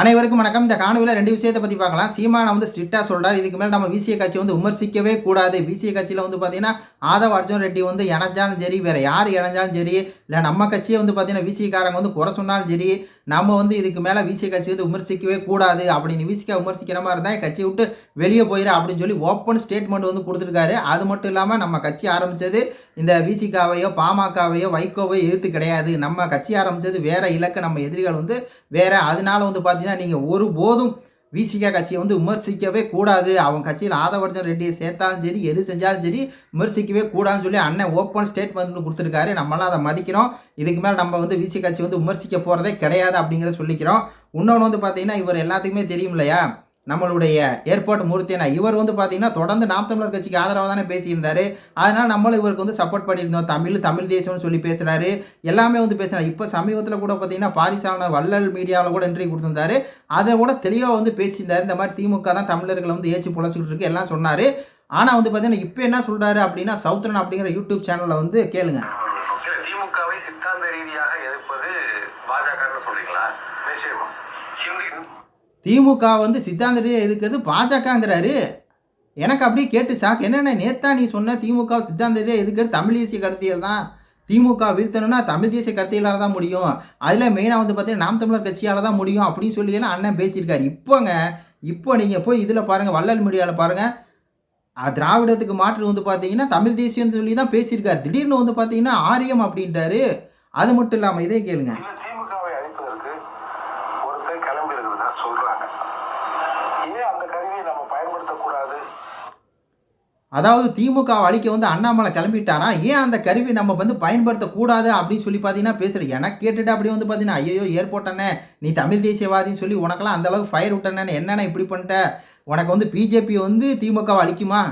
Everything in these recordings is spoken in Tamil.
அனைவருக்கும் வணக்கம். இந்த காணொலியில் ரெண்டு விஷயத்தை பற்றி பார்க்கலாம். சீமானை வந்து ஸ்ட்ரிக்டாக சொல்கிறார் இதுக்கு மேலே நம்ம விசிய கட்சி வந்து விமர்சிக்கவே கூடாது. விசிய கட்சியில் வந்து பார்த்தீங்கன்னா ஆதவ் அர்ஜுன் ரெட்டி வந்து இணைஞ்சாலும் சரி வேறு யார் இணைஞ்சாலும் சரி இல்லை நம்ம கட்சியை வந்து பார்த்தீங்கன்னா விசிகாரங்க வந்து குறை சொன்னாலும் சரி நம்ம வந்து இதுக்கு மேலே விசிய கட்சி வந்து விமர்சிக்கவே கூடாது. அப்படின்னு விசிக்க விமர்சிக்கிற மாதிரி இருந்தால் கட்சி விட்டு வெளியே போயிடு அப்படின்னு சொல்லி ஓப்பன் ஸ்டேட்மெண்ட் வந்து கொடுத்துருக்காரு. அது மட்டும் இல்லாமல் நம்ம கட்சி ஆரம்பித்தது இந்த விசிகாவையோ பாமகவையோ வைகோவையோ எதிர்த்து கிடையாது. நம்ம கட்சி ஆரம்பித்தது வேறு இலக்கு நம்ம எதிரிகள் வந்து வேறு. அதனால வந்து பார்த்தீங்கன்னா நீங்கள் ஒருபோதும் விசிகா கட்சியை வந்து விமர்சிக்கவே கூடாது. அவங்க கட்சியில் ஆதவர்ஜன் ரெட்டியை சேர்த்தாலும் சரி எது செஞ்சாலும் சரி விமர்சிக்கவே கூடாதுன்னு சொல்லி அண்ணன் ஓப்பன் ஸ்டேட்மெண்ட் கொடுத்துருக்காரு. நம்மளாம் அதை மதிக்கிறோம். இதுக்கு மேலே நம்ம வந்து விசி கட்சி வந்து விமர்சிக்க போகிறதே கிடையாது அப்படிங்கிறத சொல்லிக்கிறோம். இன்னொன்று வந்து பார்த்தீங்கன்னா இவர் எல்லாத்துக்குமே தெரியும் இல்லையா? நம்மளுடைய ஏர்போர்ட் மூர்த்தினா இவர் வந்து பார்த்தீங்கன்னா தொடர்ந்து நாம் தமிழர் கட்சிக்கு ஆதரவாக தானே பேசியிருந்தாரு. அதனால் நம்மளும் இவருக்கு வந்து சப்போர்ட் பண்ணியிருந்தோம். தமிழ் தமிழ் தேசம்னு சொல்லி பேசுகிறாரு எல்லாமே வந்து பேசுகிறார் இப்போ சமீபத்தில் கூட பார்த்தீங்கன்னா பாரிசான வள்ளல் மீடியாவில் கூட என்ட்ரி கொடுத்துருந்தாரு. அதை கூட தெளிவாக வந்து பேசியிருந்தாரு. இந்த மாதிரி திமுக தான் தமிழர்களை வந்து ஏச்சு புலச்சிக்கிட்டு இருக்கு எல்லாம் சொன்னார். ஆனால் வந்து பார்த்தீங்கன்னா இப்போ என்ன சொல்கிறாரு அப்படின்னா சவுத்ரன் அப்படிங்கிற யூடியூப் சேனலில் வந்து கேளுங்க. திமுகவை சித்தாந்த ரீதியாக எதிர்ப்பது பாஜகன்னு சொல்றீங்களா? நிச்சயமா. ஹிந்தி திமுக வந்து சித்தாந்த ரீதியாக பாஜகங்கிறாரு. எனக்கு அப்படியே கேட்டு சாக்கு என்னென்ன நேத்தா நீ சொன்ன திமுக சித்தாந்த ரீதியாக தமிழ் தேசிய கருத்தியல் தான். திமுக வீழ்த்தணும்னா தமிழ் தேசிய கருத்தியலால் தான் முடியும். அதில் மெயினாக வந்து பார்த்தீங்கன்னா நாம் தமிழர் கட்சியால் தான் முடியும் அப்படின்னு சொல்லி எல்லாம் அண்ணன் பேசியிருக்காரு. இப்போங்க இப்போ நீங்கள் போய் இதில் பாருங்கள் வள்ளல் மீடியாவில் பாருங்கள் திராவிடத்துக்கு மாற்று வந்து பார்த்தீங்கன்னா தமிழ் தேசியம்னு சொல்லி தான் பேசியிருக்காரு. திடீர்னு வந்து பார்த்தீங்கன்னா ஆரியம் அப்படின்ட்டாரு. அது மட்டும் இல்லாமல் இதே கேளுங்க இல்ல திமுகவை அழிப்பதற்கு ஒருத்தர் தான் சொல்றாங்க. ஏன் அந்த கருவியை நம்ம பயன்படுத்தக்கூடாது. அதாவது திமுக அழிக்க வந்து அண்ணாமலை கிளம்பிட்டாரா? ஏன் அந்த கருவி நம்ம வந்து பயன்படுத்தக்கூடாது அப்படின்னு சொல்லி பார்த்தீங்கன்னா பேசுகிற எனக்கு கேட்டுட்டு அப்படி வந்து பார்த்தீங்கன்னா ஐயோ ஏர்போர்ட் நீ தமிழ் தேசியவாதின்னு சொல்லி உனக்கெல்லாம் அந்த அளவுக்கு ஃபயர் விட்டனே என்னென்ன இப்படி பண்ணிட்ட? உனக்கு வந்து பிஜேபி வந்து திமுகவை அழிக்குமா?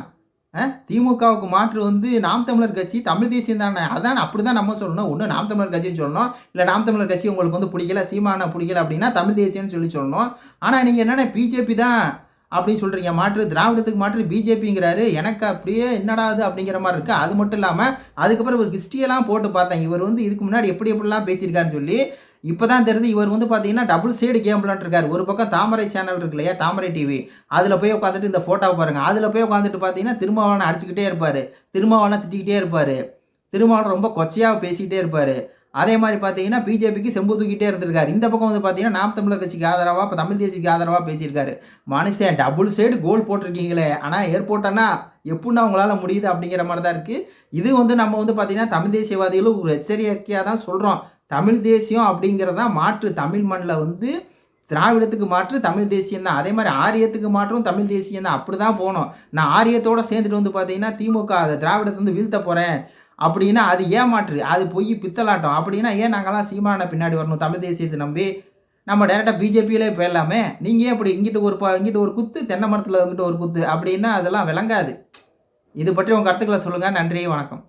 திமுகவுக்கு மாற்று வந்து நாம் தமிழர் கட்சி தமிழ் தேசியம் தானே? அதான் அப்படி தான் நம்ம சொல்லணும். ஒன்று நாம் தமிழர் கட்சின்னு சொல்லணும். இல்லை நாம் தமிழர் கட்சி உங்களுக்கு வந்து பிடிக்கல சீமான பிடிக்கல அப்படின்னா தமிழ் தேசியம்னு சொல்லி சொல்லணும். ஆனால் நீங்கள் என்னென்ன பிஜேபி தான் அப்படின்னு சொல்கிறீங்க மாற்று திராவிடத்துக்கு மாற்று பிஜேபிங்கிறாரு. எனக்கு அப்படியே என்னடா அது அப்படிங்கிற மாதிரி இருக்குது அது மட்டும் இல்லாமல் அதுக்கப்புறம் இவர் ஹிஸ்ட்ரியெல்லாம் போட்டு பார்த்தேன் இவர் வந்து இதுக்கு முன்னாடி எப்படி எப்படிலாம் பேசியிருக்காருன்னு சொல்லி இப்போ தான் தெரிஞ்சு இவர் வந்து பார்த்தீங்கன்னா டபுள் சைடு கேம் இருக்காரு. ஒரு பக்கம் தாமரை சேனல் இருக்கு இல்லையா தாமரை டிவி அதில் போய் உட்காந்துட்டு இந்த ஃபோட்டோவை பாருங்கள் அதில் போய் உட்காந்துட்டு பார்த்தீங்கன்னா திருமாவளனை அடிச்சுக்கிட்டே இருப்பார். திருமாவளனை திட்டிக்கிட்டே இருப்பார். திருமாவளன் ரொம்ப கொச்சையாக பேசிக்கிட்டே இருப்பார். அதே மாதிரி பார்த்தீங்கன்னா பிஜேபிக்கு செம்பு தூக்கிட்டே இருந்திருக்காரு. இந்த பக்கம் வந்து பார்த்தீங்கன்னா நாம் தமிழர் கட்சிக்கு ஆதரவாக இப்போ தமிழ் தேசிக்கு ஆதரவாக பேசியிருக்காரு. மனுஷன் டபுள் சைடு கோல் போட்டிருக்கீங்களே. ஆனால் ஏர்போர்ட்டன்னா எப்படின்னா உங்களால் முடியுது அப்படிங்கிற மாதிரி தான் இருக்குது இது வந்து நம்ம வந்து பார்த்தீங்கன்னா தமிழ் தேசியவாதிகளும் ஒரு எச்சரிக்கையாக தான் சொல்கிறோம் தமிழ் தேசியம் அப்படிங்கிறது தான் மாற்று. தமிழ் மண்ணில் வந்து திராவிடத்துக்கு மாற்று தமிழ் தேசியம் தான். அதே மாதிரி ஆரியத்துக்கு மாற்றும் தமிழ் தேசியம் தான். அப்படி தான் போகணும். நான் ஆரியத்தோடு சேர்ந்துட்டு வந்து பார்த்தீங்கன்னா திமுக அதை திராவிடத்தை வந்து வீழ்த்த போகிறேன் அப்படின்னா அது ஏமாற்று அது போய் பித்தலாட்டம். அப்படின்னா ஏன் நாங்களாம் சீமான பின்னாடி வரணும்? தமிழ் தேசியத்தை நம்பி நம்ம டேரெக்டாக பிஜேபியிலே போயிடலாமே. நீங்கள் ஏன் இப்படி இங்கிட்டு ஒரு ப இங்கிட்டு ஒரு குத்து தென்னை மரத்தில் இங்கிட்டு ஒரு குத்து அப்படின்னா அதெல்லாம் விளங்காது. இது பற்றி உங்கள் கருத்துக்களை சொல்லுங்கள் நன்றி வணக்கம்.